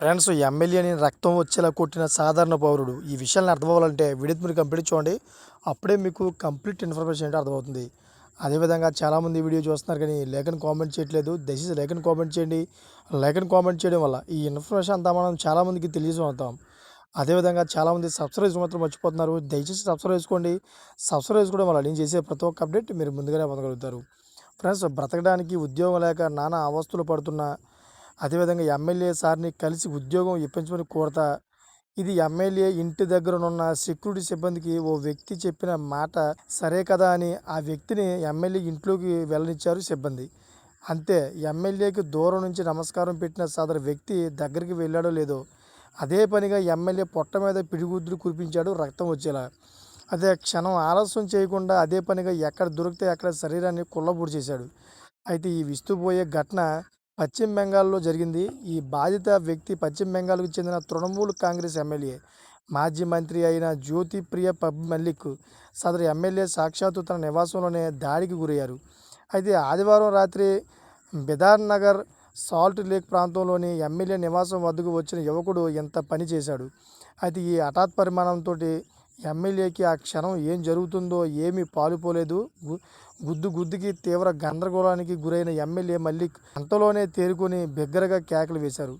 Friends ఎమ్మెల్యేని రక్తం వచ్చేలా కొట్టిన సాధారణ పౌరుడు. ఈ విషయాన్ని అర్థం అవ్వాలంటే వీడియో మీరు కంప్లీట్ చూడండి. అప్పుడే మీకు కంప్లీట్ ఇన్ఫర్మేషన్ ఏంటో అర్థమవుతుంది. అదేవిధంగా చాలామంది వీడియో చూస్తున్నారు కానీ లేఖను కామెంట్ చేయట్లేదు. దయచేసి లేఖను కామెంట్ చేయండి. లేఖను కామెంట్ చేయడం వల్ల ఈ ఇన్ఫర్మేషన్ అంతా మనం చాలామందికి తెలియజేస్తాం అదేవిధంగా చాలామంది సబ్స్క్రైబ్ మాత్రం మర్చిపోతున్నారు. దయచేసి సబ్స్క్రైబ్ చేసుకోండి. సబ్స్క్రైబ్ చేసుకోవడం వల్ల నేను చేసే ప్రతి ఒక్క అప్డేట్ మీరు ముందుగానే పొందగలుగుతారు. ఫ్రెండ్స్ బ్రతకడానికి ఉద్యోగం లేక నానా అవస్థలు పడుతున్న అదేవిధంగా ఎమ్మెల్యే సార్ని కలిసి ఉద్యోగం ఇప్పించమని కోరతా. ఇది ఎమ్మెల్యే ఇంటి దగ్గరనున్న సెక్యూరిటీ సిబ్బందికి ఓ వ్యక్తి చెప్పిన మాట సరే కదా అని ఆ వ్యక్తిని ఎమ్మెల్యే ఇంట్లోకి వెళ్ళనిచ్చారు సిబ్బంది. అంతే ఎమ్మెల్యేకి దూరం నుంచి నమస్కారం పెట్టిన సదరు వ్యక్తి దగ్గరికి వెళ్ళాడో లేదో అదే పనిగా ఎమ్మెల్యే పొట్ట మీద పిడిగుద్దులు కురిపించాడు రక్తం వచ్చేలా. అదే క్షణం ఆలస్యం చేయకుండా అదే పనిగా ఎక్కడ దొరికితే అక్కడ శరీరాన్ని కుళ్ళబూడి చేశాడు. అయితే ఈ విస్తుపోయే ఘటన పశ్చిమ బెంగాల్లో జరిగింది. ఈ బాధిత వ్యక్తి పశ్చిమ బెంగాల్కు చెందిన తృణమూల్ కాంగ్రెస్ ఎమ్మెల్యే మాజీ మంత్రి అయిన జ్యోతిప్రియ పబ్ మల్లిక్ సదరు ఎమ్మెల్యే సాక్షాత్తు తన నివాసంలోనే దాడికి గురయ్యారు. అయితే ఆదివారం రాత్రి బిదార్ నగర్ సాల్ట్ లేక్ ప్రాంతంలోని ఎమ్మెల్యే నివాసం వద్దకు వచ్చిన యువకుడు ఇంత పని చేశాడు. అయితే ఈ హఠాత్ పరిమాణంతో ఎమ్మెల్యేకి ఆ క్షణం ఏం జరుగుతుందో ఏమీ పాలుపోలేదు. గుద్దు గుద్దుకి తీవ్ర గందరగోళానికి గురైన ఎమ్మెల్యే మళ్ళీ అంతలోనే తేరుకొని బిగ్గరగా కేకలు వేశారు.